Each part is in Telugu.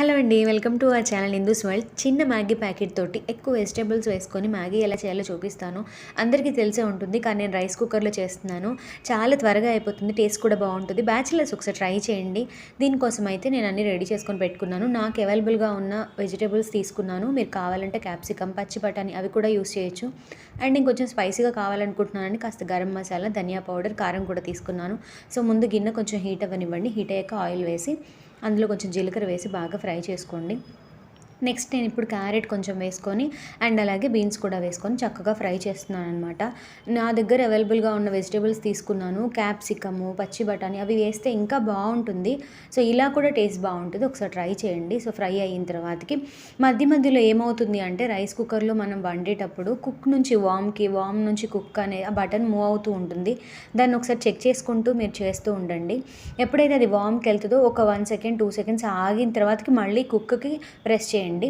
హలో అండి welcome to our channel Hindu's world. చిన్న మ్యాగీ ప్యాకెట్ తోటి ఎక్కువ వెజిటేబుల్స్ వేసుకొని మ్యాగీ ఎలా చేయాలో చూపిస్తాను. అందరికీ తెలిసే ఉంటుంది కానీ నేను రైస్ కుక్కర్లో చేస్తున్నాను. చాలా త్వరగా అయిపోతుంది టేస్ట్ కూడా బాగుంటుంది. బ్యాచిలర్స్ ఒకసారి ట్రై చేయండి. దీనికోసం అయితే నేను అన్ని రెడీ చేసుకొని పెట్టుకున్నాను. నాకు అవైలబుల్గా ఉన్న వెజిటేబుల్స్ తీసుకున్నాను. మీరు కావాలంటే క్యాప్సికమ్ పచ్చి బఠానీ అవి కూడా యూస్ చేయొచ్చు. అండ్ ఇంకొంచెం స్పైసీగా కావాలనుకుంటున్నానని కాస్త గరం మసాలా ధనియా పౌడర్ కారం కూడా తీసుకున్నాను. సో ముందు గిన్నె కొంచెం హీట్ అవ్వనివ్వండి. హీట్ అయ్యాక ఆయిల్ వేసి అందులో కొంచెం జీలకర్ర వేసి బాగా ఫ్రై చేసుకోండి. నెక్స్ట్ నేను ఇప్పుడు క్యారెట్ కొంచెం వేసుకొని అండ్ అలాగే బీన్స్ కూడా వేసుకొని చక్కగా ఫ్రై చేస్తున్నాను అనమాట నా దగ్గర అవైలబుల్గా ఉన్న వెజిటేబుల్స్ తీసుకున్నాను. క్యాప్సికము పచ్చి బఠానీ అవి వేస్తే ఇంకా బాగుంటుంది. సో ఇలా కూడా టేస్ట్ బాగుంటుంది. ఒకసారి ట్రై చేయండి. సో ఫ్రై అయిన తర్వాతకి మధ్య మధ్యలో ఏమవుతుంది అంటే రైస్ కుక్కర్లో మనం వండేటప్పుడు కుక్ నుంచి వామ్కి వామ్ నుంచి కుక్ అనే ఆ బటన్ మూవ్ అవుతూ ఉంటుంది. దాన్ని ఒకసారి చెక్ చేసుకుంటూ మీరు చేస్తూ ఉండండి. ఎప్పుడైతే అది వామ్కి వెళ్తుందో ఒక వన్ సెకండ్ టూ సెకండ్స్ ఆగిన తర్వాతకి మళ్ళీ కుక్కి ప్రెస్ చేయండి. అండి.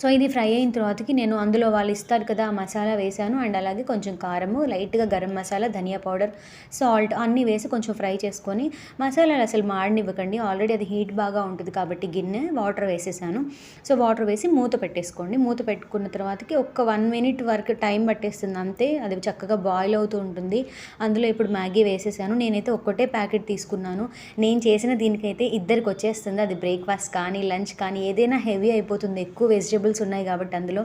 సో ఇది ఫ్రై అయిన తర్వాతకి నేను అందులో వాళ్ళు ఇస్తారు కదా ఆ మసాలా వేసాను అండ్ అలాగే కొంచెం కారము లైట్గా గరం మసాలా ధనియా పౌడర్ సాల్ట్ అన్నీ వేసి కొంచెం ఫ్రై చేసుకొని మసాలాలు అసలు మాడనివ్వకండి. ఆల్రెడీ అది హీట్ బాగా ఉంటుంది కాబట్టి గిన్నె వాటర్ వేసేసాను. సో వాటర్ వేసి మూత పెట్టేసుకోండి. మూత పెట్టుకున్న తర్వాతకి ఒక్క వన్ మినిట్ వరకు టైం పట్టేస్తుంది అంతే. అది చక్కగా బాయిల్ అవుతూ ఉంటుంది. అందులో ఇప్పుడు మ్యాగీ వేసేసాను. నేనైతే ఒక్కటే ప్యాకెట్ తీసుకున్నాను. నేను చేసిన దీనికైతే ఇద్దరికి వచ్చేస్తుంది. అది బ్రేక్ఫాస్ట్ కానీ లంచ్ కానీ ఏదైనా హెవీ అయిపోతుంది. ఎక్కువ వెజిటేబుల్ వెజిటబుల్స్ ఉన్నాయి కాబట్టి అందులో.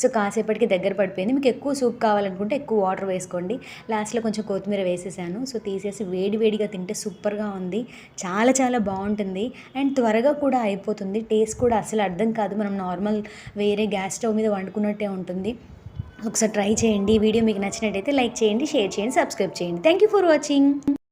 సో కాసేపటికి దగ్గర పడిపోయింది. మీకు ఎక్కువ సూప్ కావాలనుకుంటే ఎక్కువ వాటర్ వేసుకోండి. లాస్ట్లో కొంచెం కొత్తిమీర వేసేసాను. సో తీసేసి వేడి వేడిగా తింటే సూపర్గా ఉంది. చాలా చాలా బాగుంటుంది. అండ్ త్వరగా కూడా అయిపోతుంది. టేస్ట్ కూడా అసలు అర్థం కాదు. మనం నార్మల్ వేరే గ్యాస్ స్టవ్ మీద వండుకున్నట్టే ఉంటుంది. ఒకసారి ట్రై చేయండి. వీడియో మీకు నచ్చినట్టయితే లైక్ చేయండి షేర్ చేయండి సబ్స్క్రైబ్ చేయండి. Thank you for watching